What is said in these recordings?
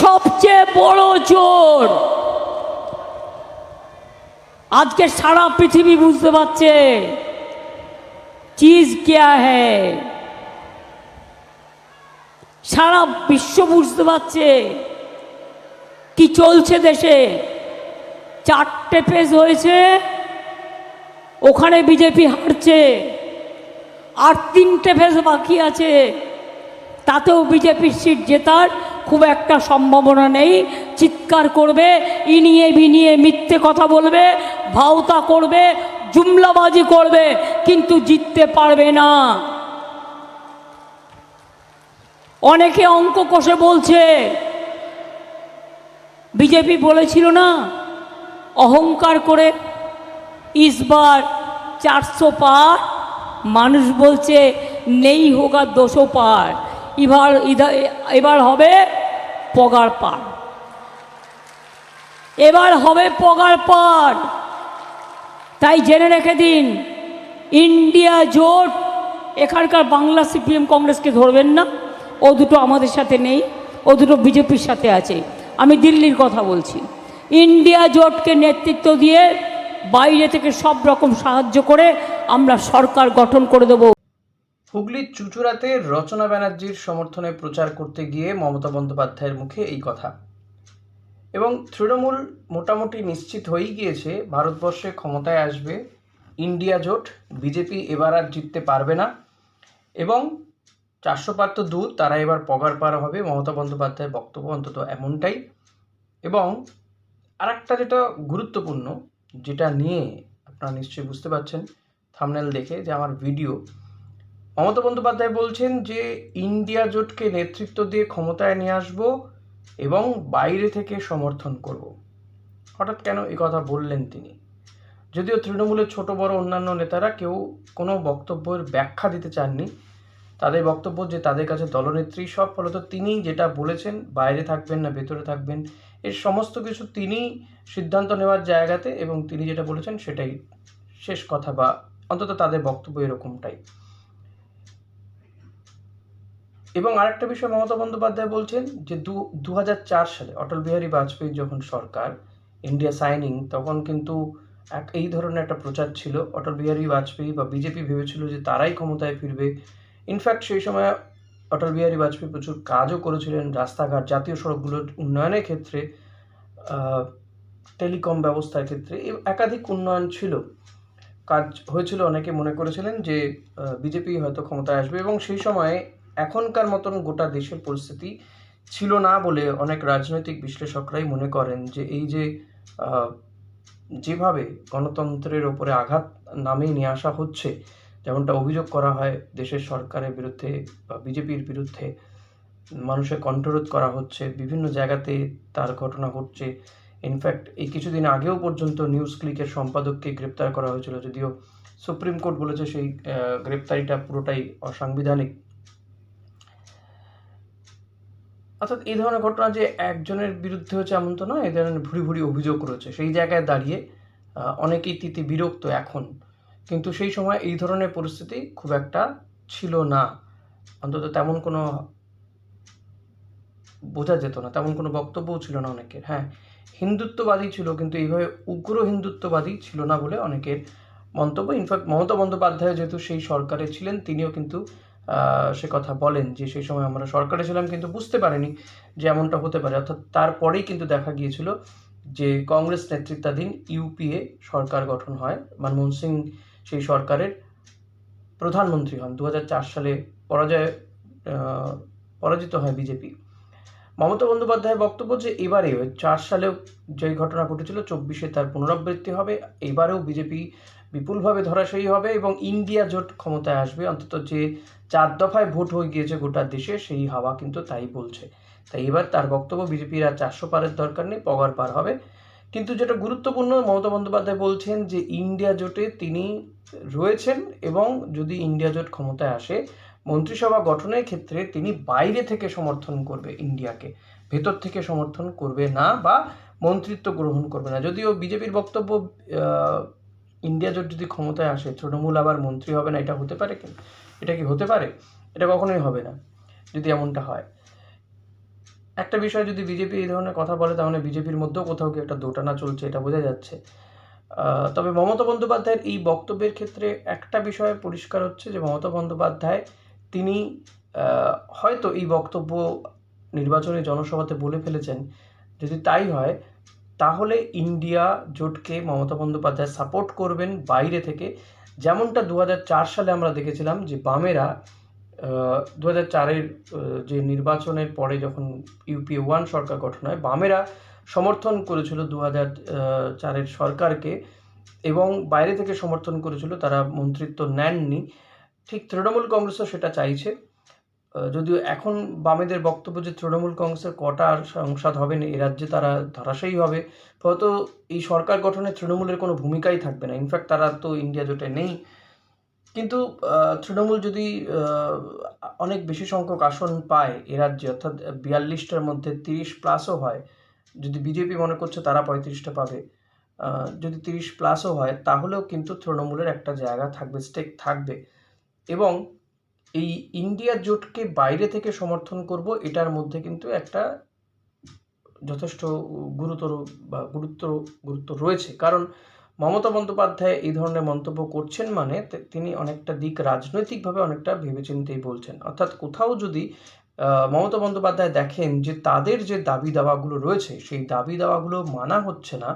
সবচেয়ে বড় চোর। আজকে সারা পৃথিবী বুঝতে পারছে, চিজ কেয়া হ্যায় সারা বিশ্ব বুঝতে পারছে কি চলছে দেশে। চারটে পেজ হয়েছে, ওখানে বিজেপি হারছে, আর তিনটে ফেজ বাকি আছে, তাতেও বিজেপির সিট জেতার খুব একটা সম্ভাবনা নেই। চিৎকার করবে, ইনিয়ে বিনিয়ে মিথ্যে কথা বলবে, ভাওতা করবে, জুমলাবাজি করবে, কিন্তু জিততে পারবে না। অনেকে অঙ্ক কষে বলছে, বিজেপি বলেছিল না, অহংকার করে ইসবার চারশো পার, মানুষ বলছে, নেই হোগা দোষো পার। এবার এবার হবে পগার পার। এবার হবে পগার পার। তাই জেনে রেখে দিন, ইন্ডিয়া জোট, এখানকার বাংলা সিপিএম কংগ্রেসকে ধরবেন না। ও দুটো আমাদের সাথে নেই, ও দুটো বিজেপির সাথে আছে। আমি দিল্লির কথা বলছি। ইন্ডিয়া জোটকে নেতৃত্ব দিয়ে বাইরে থেকে সব রকম সাহায্য করে আমরা সরকার গঠন করে দেবো। হুগলির চুচুড়াতে রচনা ব্যানার্জির সমর্থনে প্রচার করতে গিয়ে মমতা বন্দ্যোপাধ্যায়ের মুখে এই কথা। এবং তৃণমূল মোটামুটি নিশ্চিত হয়েই গিয়েছে, ভারতবর্ষে ক্ষমতায় আসবে, ইন্ডিয়া জোট, বিজেপি এবার আর জিততে পারবে না, এবং চারশো পার তো দূর, তারা এবার পগার পার হবে, মমতা বন্দ্যোপাধ্যায়ের বক্তব্য অন্তত এমনটাই। এবং আরেকটা যেটা গুরুত্বপূর্ণ, যেটা নিয়ে আপনারা নিশ্চয়ই বুঝতে পারছেন, থামনেল দেখে যে আমার ভিডিও মমতা বন্দ্যোপাধ্যায় বলছেন যে, ইন্ডিয়া জোটকে নেতৃত্ব দিয়ে ক্ষমতায় নিয়ে আসব এবং বাইরে থেকে সমর্থন করব। হঠাৎ কেন এই কথা বললেন তিনি? যদিও তৃণমূলের ছোট, বড়, অন্যান্য নেতারা কেউ কোনো বক্তব্যের ব্যাখ্যা দিতে চাননি, তাদের বক্তব্য যে তাদের কাছে দলনেত্রী, সব ফলত তিনি যেটা বলেছেন, বাইরে থাকবেন না, ভেতরে থাকবেন, এর সমস্ত কিছু তিনি সিদ্ধান্ত নেওয়ার জায়গাতে এবং তিনি যেটা বলেছেন সেটাই শেষ কথা বা অন্তত তাদের বক্তব্য এরকমটাই। এবং আরেকটা বিষয় মমতা বন্দ্যোপাধ্যায় বলছেন যে দু দু সালে অটল বিহারী বাজপেয়ী যখন সরকার ইন্ডিয়া সাইনিং তখন কিন্তু এক, এই ধরনের একটা প্রচার ছিল। অটল বিহারী বাজপেয়ী বা বিজেপি ভেবেছিল যে তারাই ক্ষমতায় ফিরবে। ইনফ্যাক্ট সেই সময় অটল বিহারী বাজপেয়ী প্রচুর কাজও করেছিলেন রাস্তাঘাট, জাতীয় সড়কগুলোর উন্নয়নের ক্ষেত্রে টেলিকম ব্যবস্থার ক্ষেত্রে। একাধিক উন্নয়ন ছিল। কাজ হয়েছিল, অনেকে মনে করেছিলেন যে বিজেপি হয়তো ক্ষমতায় আসবে এবং সেই সময়ে এখনকার মতন গোটা দেশের পরিস্থিতি ছিল না বলে অনেক রাজনৈতিক বিশ্লেষকরাই মনে করেন যে এই যে যেভাবে গণতন্ত্রের ওপরে আঘাত নামিয়ে নিয়ে আসা হচ্ছে, যেমনটা অভিযোগ করা হয় দেশের সরকারের বিরুদ্ধে বা বিজেপির বিরুদ্ধে, মানুষের কণ্ঠরোধ করা হচ্ছে, বিভিন্ন জায়গাতে তার ঘটনা ঘটছে। ইনফ্যাক্ট এই কিছুদিন আগেও পর্যন্ত নিউজ ক্লিকের সম্পাদককে গ্রেপ্তার করা হয়েছিল, যদিও সুপ্রিম কোর্ট বলেছে সেই গ্রেপ্তারিটা পুরোটাই অসাংবিধানিক। অর্থাৎ এই ধরনের ঘটনা যে একজনের বিরুদ্ধে হচ্ছে এমন তো নয়, এই ধরনের ভুরি ভুরি অভিযোগ রয়েছে। সেই জায়গায় দাঁড়িয়ে অনেকেই তিতি বিরক্ত এখন। কিন্তু সেই সময় এই ধরনের পরিস্থিতি খুব একটা ছিল না। অন্তত তেমন কোনো বোঝা যেত না, তেমন কোনো বক্তব্যও ছিল না অনেকের। হ্যাঁ হিন্দুত্ববাদী ছিল, কিন্তু এইভাবে উগ্র হিন্দুত্ববাদী ছিল না বলে অনেকের মন্তব্য। ইনফ্যাক্ট মমতা বন্দ্যোপাধ্যায় যেহেতু সেই সরকারে ছিলেন, তিনিও কিন্তু সে কথা বলেন যে সেই সময় আমরা সরকারে ছিলাম কিন্তু বুঝতে পারিনি যে এমনটা হতে পারে। অর্থাৎ তারপরেই কিন্তু দেখা গিয়েছিল যে কংগ্রেস নেতৃত্বাধীন ইউপিএ সরকার গঠন হয়। মনমোহন সিং সেই সরকারের প্রধানমন্ত্রী হন। দু হাজার চার সালে পরাজয় পরাজিত হয় বিজেপি। মমতা বন্দ্যোপাধ্যায়ের বক্তব্য যে এবারে চার সালেও যে ঘটনা ঘটেছিল, চব্বিশে তার পুনরাবৃত্তি হবে। এবারেও বিজেপি বিপুলভাবে ধরাশায়ী হবে এবং ইন্ডিয়া জোট ক্ষমতায় আসবে। অন্তত যে চার দফায় ভোট হয়ে গিয়েছে গোটা দেশে, সেই হাওয়া কিন্তু তাই বলছে। তাই এবার তার বক্তব্য বিজেপির আর চারশো পারের দরকার নেই, পগার পার হবে। কিন্তু যেটা গুরুত্বপূর্ণ, মমতা বন্দ্যোপাধ্যায় বলছেন যে ইন্ডিয়া জোটে তিনি রয়েছেন এবং যদি ইন্ডিয়া জোট ক্ষমতায় আসে, মন্ত্রিসভা গঠনের ক্ষেত্রে তিনি বাইরে থেকে সমর্থন করবে ইন্ডিয়াকে। ভেতর থেকে সমর্থন করবে না বা মন্ত্রিত্ব গ্রহণ করবে না। যদিও বিজেপির বক্তব্য ইন্ডিয়া জোট যদি ক্ষমতায় আসে, তৃণমূল আবার মন্ত্রী হবে না, এটা হতে পারে কি? এটা কি হতে পারে? এটা কখনোই হবে না, যদি এমনটা হয়। একটা বিষয় যদি বিজেপি এই ধরনের কথা বলে, তাহলে বিজেপির মধ্যেও কোথাও কি একটা দোটানা চলছে, এটা বোঝা যাচ্ছে। তবে মমতা বন্দ্যোপাধ্যায়ের এই বক্তব্যের ক্ষেত্রে একটা বিষয় পরিষ্কার হচ্ছে যে, মমতা বন্দ্যোপাধ্যায় তিনি হয়তো এই বক্তব্য নির্বাচনী জনসভাতে বলে ফেলেছেন, যদি তাই হয় তাহলে ইন্ডিয়া জোটকে মমতা বন্দ্যোপাধ্যায় সাপোর্ট করবেন বাইরে থেকে। যেমনটা দু হাজার চার সালে আমরা দেখেছিলাম যে বামেরা দু হাজার চারের যে নির্বাচনের পরে যখন ইউপিএ ওয়ান সরকার গঠন হয়, বামেরা সমর্থন করেছিল দু হাজার চারের সরকারকে এবং বাইরে থেকে সমর্থন করেছিল, তারা মন্ত্রিত্ব নেননি। ঠিক তৃণমূল কংগ্রেসও সেটা চাইছে। যদিও এখন বামেদের বক্তব্য যে তৃণমূল কংগ্রেসের কটা সংসদ হবে না, এ রাজ্যে তারা ধরাশায়ী হবে। ফলত এই সরকার গঠনে তৃণমূলের কোনো ভূমিকাই থাকবে না। ইনফ্যাক্ট তারা তো ইন্ডিয়া জোটে নেই। কিন্তু তৃণমূল যদি অনেক বেশি সংখ্যক আসন পায় এ রাজ্যে, অর্থাৎ বিয়াল্লিশটার মধ্যে তিরিশ প্লাসও হয়, যদি বিজেপি মনে করছে তারা পঁয়ত্রিশটা পাবে যদি তিরিশ প্লাসও হয়, তাহলেও কিন্তু তৃণমূলের একটা জায়গা থাকবে স্টেক থাকবে। এবং এই ইন্ডিয়া জোটকে বাইরে থেকে সমর্থন করব, এটার মধ্যে কিন্তু একটা যথেষ্ট গুরুতর বা গুরুত্ব গুরুত্ব রয়েছে। কারণ মমতা বন্দ্যোপাধ্যায় এই ধরনের মন্তব্য করছেন মানে তিনি অনেকটা দিক রাজনৈতিকভাবে অনেকটা ভেবেচিন্তেই বলছেন। অর্থাৎ কোথাও যদি মমতা বন্দ্যোপাধ্যায় দেখেন যে তাদের যে দাবি দাওয়াগুলো রয়েছে, সেই দাবি দাওয়াগুলো মানা হচ্ছে না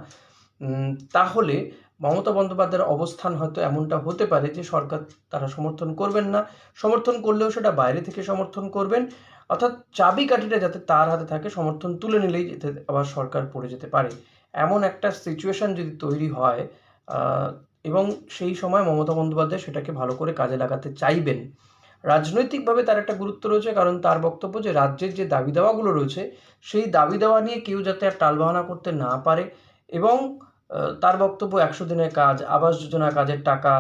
তাহলে মমতা বন্দ্যোপাধ্যায়ের অবস্থান হয়তো এমনটা হতে পারে যে সরকার তারা সমর্থন করবেন না। সমর্থন করলেও সেটা বাইরে থেকে সমর্থন করবেন। অর্থাৎ চাবি কাঠিটা যাতে তার হাতে থাকে, সমর্থন তুলে নিলেই যেতে আবার সরকার পড়ে যেতে পারে। এমন একটা সিচুয়েশন যদি তৈরি হয় এবং সেই সময় মমতা বন্দ্যোপাধ্যায় সেটাকে ভালো করে কাজে লাগাতে চাইবেন। রাজনৈতিকভাবে তার একটা গুরুত্ব রয়েছে, কারণ তার বক্তব্য যে রাজ্যের যে দাবি দাওয়াগুলো রয়েছে, সেই দাবি দাওয়া নিয়ে কেউ যাতে আর টালবাহানা করতে না পারে এবং তার বক্তব্য একশো দিনের কাজ, আবাস যোজনা কাজের টাকা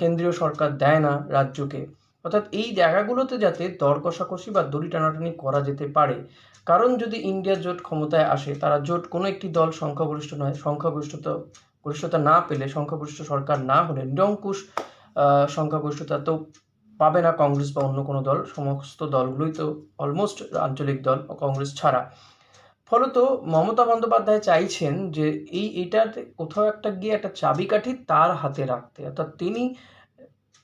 কেন্দ্রীয় সরকার দেয় না রাজ্যকে। অর্থাৎ এই জায়গাগুলোতে যাতে দর কষাকষি বা দড়ি টানাটানি করা যেতে পারে, কারণ যদি ইন্ডিয়া জোট ক্ষমতায় আসে, তারা জোট কোনো একটি দল সংখ্যাগরিষ্ঠ নয়, সংখ্যাগরিষ্ঠতা, গরিষ্ঠতা না পেলে সংখ্যাগরিষ্ঠ সরকার না হলে নিরঙ্কুশ সংখ্যাগরিষ্ঠতা তো পাবে না কংগ্রেস বা অন্য কোনো দল, সমস্ত দলগুলোই তো অলমোস্ট আঞ্চলিক দল, কংগ্রেস ছাড়া। ফলত মমতা বন্দ্যোপাধ্যায় চাইছেন যে এই এটাতে কোথাও একটা গিয়ে একটা চাবিকাঠি তার হাতে রাখতে। অর্থাৎ তিনি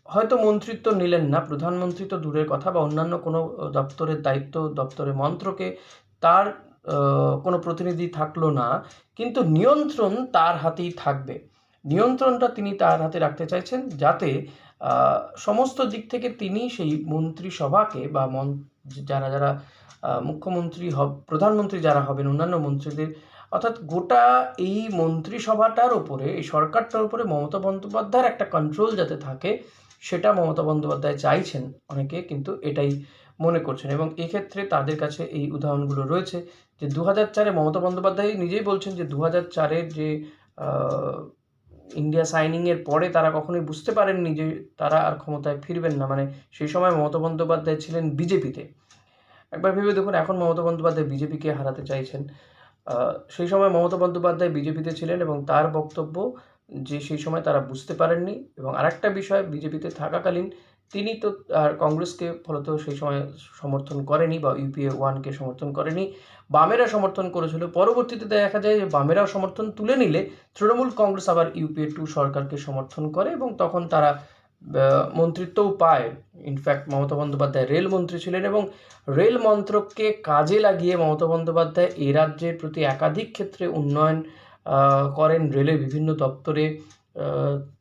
হয়তো মন্ত্রিত্ব নিলেন না, প্রধানমন্ত্রী তো দূরের কথা বা অন্যান্য কোনো দপ্তরের দায়িত্ব, দপ্তরের মন্ত্রকে তার কোনো প্রতিনিধি থাকল না, কিন্তু নিয়ন্ত্রণ তার হাতেই থাকবে। নিয়ন্ত্রণটা তিনি তার হাতে রাখতে চাইছেন যাতে সমস্ত দিক থেকে তিনি সেই মন্ত্রিসভাকে বা যারা যারা মুখ্যমন্ত্রী হব, প্রধানমন্ত্রী যারা হবেন, অন্যান্য মন্ত্রীদের, অর্থাৎ গোটা এই মন্ত্রিসভাটার উপরে, এই সরকারটার উপরে মমতা বন্দ্যোপাধ্যায়ের একটা কন্ট্রোল যাতে থাকে, সেটা মমতা বন্দ্যোপাধ্যায় চাইছেন অনেকে, কিন্তু এটাই মনে করছেন। এবং এক্ষেত্রে তাদের কাছে এই উদাহরণগুলো রয়েছে যে দু হাজার চারে মমতা বন্দ্যোপাধ্যায় নিজেই বলছেন যে দু হাজার চারের যে ইন্ডিয়া সাইনিংয়ের পরে তারা কখনোই বুঝতে পারেননি যে তারা আর ক্ষমতায় ফিরবেন না। মানে সেই সময় মমতা বন্দ্যোপাধ্যায় ছিলেন বিজেপিতে। একবার ভেবে দেখুন, এখন মমতা বন্দ্যোপাধ্যায় বিজেপিকে হারাতে চাইছেন। সেই সময় মমতা বন্দ্যোপাধ্যায় বিজেপিতে ছিলেন এবং তার বক্তব্য যে সেই সময় তারা বুঝতে পারেননি। এবং আরেকটা বিষয়, বিজেপিতে থাকাকালীন তিনি তো আর কংগ্রেসকে ফলত সেই সময় সমর্থন করেনি বা ইউপিএ ওয়ানকে সমর্থন করেনি। বামেরা সমর্থন করেছিল। পরবর্তীতে দেখা যায় যে বামেরাও সমর্থন তুলে নিলে তৃণমূল কংগ্রেস আবার ইউপিএ টু সরকারকে সমর্থন করে এবং তখন তারা মন্ত্রিত্বও পায়। ইনফ্যাক্ট মমতা বন্দ্যোপাধ্যায় রেলমন্ত্রী ছিলেন এবং রেল মন্ত্রককে কাজে লাগিয়ে মমতা বন্দ্যোপাধ্যায় এ রাজ্যের প্রতি একাধিক ক্ষেত্রে উন্নয়ন করেন। রেলের বিভিন্ন দপ্তরে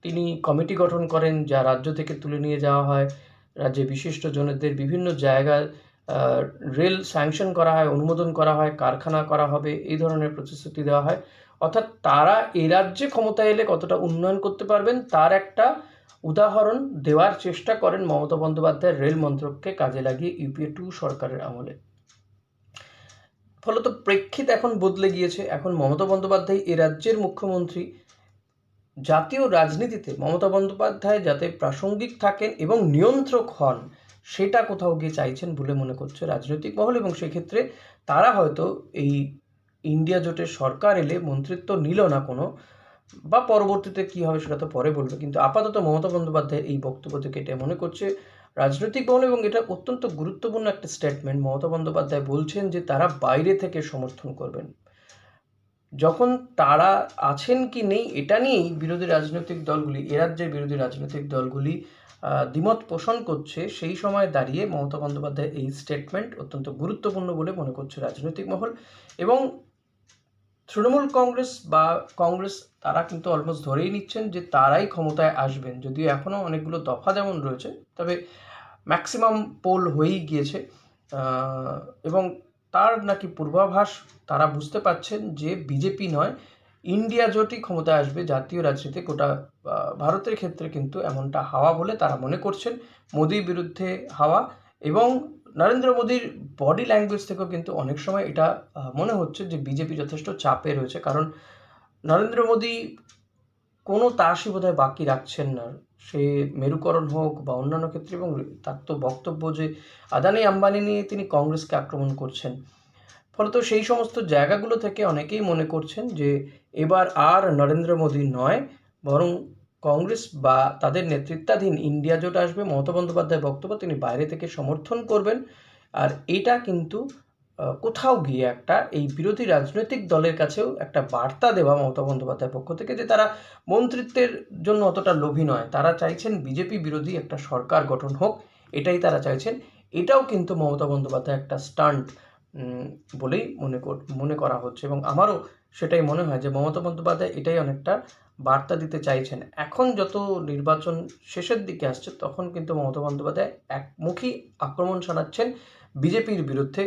তিনি কমিটি গঠন করেন যা রাজ্য থেকে তুলে নিয়ে যাওয়া হয়। রাজ্যে বিশিষ্ট জনদের বিভিন্ন জায়গায় রেল স্যাংশন করা হয়, অনুমোদন করা হয়, কারখানা করা হবে, এই ধরনের প্রতিশ্রুতি দেওয়া হয়। অর্থাৎ তারা এ রাজ্যে ক্ষমতায় এলে কতটা উন্নয়ন করতে পারবেন তার একটা উদাহরণ দেওয়ার চেষ্টা করেন মমতা বন্দ্যোপাধ্যায় রেল মন্ত্রককে কাজে লাগিয়ে ইউপিএ টু সরকারের আমলে। ফলত প্রেক্ষিত এখন বদলে গিয়েছে। এখন মমতা বন্দ্যোপাধ্যায় এ রাজ্যের মুখ্যমন্ত্রী। জাতীয় রাজনীতিতে মমতা বন্দ্যোপাধ্যায় যাতে প্রাসঙ্গিক থাকেন এবং নিয়ন্ত্রক হন, সেটা কোথাও গিয়ে চাইছেন বলে মনে করছে রাজনৈতিক মহল এবং সেক্ষেত্রে তারা হয়তো এই ইন্ডিয়া জোটের সরকার এলে মন্ত্রিত্ব নিল না কোনো, বা পরবর্তীতে কী হবে সেটা তো পরে বলবে। কিন্তু আপাতত মমতা বন্দ্যোপাধ্যায় এই বক্তব্য থেকে এটা মনে করছে রাজনৈতিক মহল এবং এটা অত্যন্ত গুরুত্বপূর্ণ একটা স্টেটমেন্ট মমতা বন্দ্যোপাধ্যায় বলছেন যে তারা বাইরে থেকে সমর্থন করবেন। যখন তারা আছেন কি নেই, এটা নিয়েই বিরোধী রাজনৈতিক দলগুলি, এ রাজ্যের বিরোধী রাজনৈতিক দলগুলি দ্বিমত পোষণ করছে, সেই সময় দাঁড়িয়ে মমতা বন্দ্যোপাধ্যায়ের এই স্টেটমেন্ট অত্যন্ত গুরুত্বপূর্ণ বলে মনে করছে রাজনৈতিক মহল। এবং তৃণমূল কংগ্রেস বা কংগ্রেস, তারা কিন্তু অলমোস্ট ধরেই নিচ্ছেন যে তারাই ক্ষমতায় আসবেন। যদিও এখনও অনেকগুলো দফা যেমন রয়েছে, তবে ম্যাক্সিমাম পোল হয়েই গিয়েছে। এবং তার নাকি পূর্বাভাস, তারা বুঝতে পারছেন যে বিজেপি নয়, ইন্ডিয়া জোটই ক্ষমতায় আসবে, জাতীয় রাজনীতি গোটা ভারতের ক্ষেত্রে কিন্তু এমনটা হাওয়া বলে তারা মনে করছেন। মোদির বিরুদ্ধে হাওয়া এবং নরেন্দ্র মোদীর বডি ল্যাঙ্গুয়েজ থেকেও কিন্তু অনেক সময় এটা মনে হচ্ছে যে বিজেপি যথেষ্ট চাপে রয়েছে। কারণ নরেন্দ্র মোদী কোনো তাসই বোধহয় বাকি রাখছেন না। সে মেরুকরণ হোক বা অন্যান্য ক্ষেত্রে এবং তার তো বক্তব্য যে আদানি আম্বানি নিয়ে তিনি কংগ্রেসকে আক্রমণ করছেন। ফলত সেই সমস্ত জায়গাগুলো থেকে অনেকেই মনে করছেন যে এবার আর নরেন্দ্র মোদী নয়, বরং কংগ্রেস বা তাদের নেতৃত্বাধীন ইন্ডিয়া জোট আসবে। মমতা বন্দ্যোপাধ্যায়ের বক্তব্য তিনি বাইরে থেকে সমর্থন করবেন। আর এটা কিন্তু কোথাও গিয়ে একটা এই বিরোধী রাজনৈতিক দলের কাছেও একটা বার্তা দেওয়া মমতা বন্দ্যোপাধ্যায়ের পক্ষ থেকে যে তারা মন্ত্রিত্বের জন্য অতটা লোভী নয়। তারা চাইছেন বিজেপি বিরোধী একটা সরকার গঠন হোক, এটাই তারা চাইছেন। এটাও কিন্তু মমতা বন্দ্যোপাধ্যায় একটা স্টান্ট বলেই মনে কর, মনে করা হচ্ছে এবং আমারও সেটাই মনে হয় যে মমতা বন্দ্যোপাধ্যায় এটাই অনেকটা বার্তা দিতে চাইছেন। এখন যত নির্বাচন শেষের দিকে আসছে, তখন কিন্তু মমতা বন্দ্যোপাধ্যায় একমুখী আক্রমণ চালাচ্ছেন বিজেপির বিরুদ্ধে।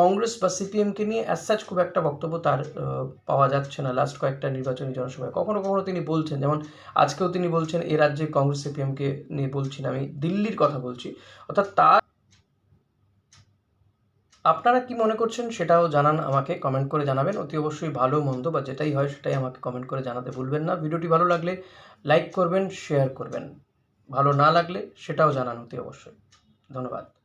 কংগ্রেস বা সিপিএমকে নিয়ে অ্যাজ সাচ খুব একটা বক্তব্য তার পাওয়া যাচ্ছে না লাস্ট কয়েকটা নির্বাচনী জনসভায়। কখনো কখনো তিনি বলছেন, যেমন আজকেও তিনি বলছেন, এ রাজ্যে কংগ্রেস সিপিএমকে নিয়ে বলছি না, আমি দিল্লির কথা বলছি। অর্থাৎ তার আপনারা কি মনে করছেন সেটাও জানান আমাকে কমেন্ট করে জানাবেন। অতি অবশ্যই ভালো, মন্দ বা যেটাই হয় সেটাই আমাকে কমেন্ট করে জানাতে ভুলবেন না। ভিডিওটি ভালো লাগলে লাইক করবেন শেয়ার করবেন। ভালো না লাগলে সেটাও জানান অতি অবশ্যই। ধন্যবাদ।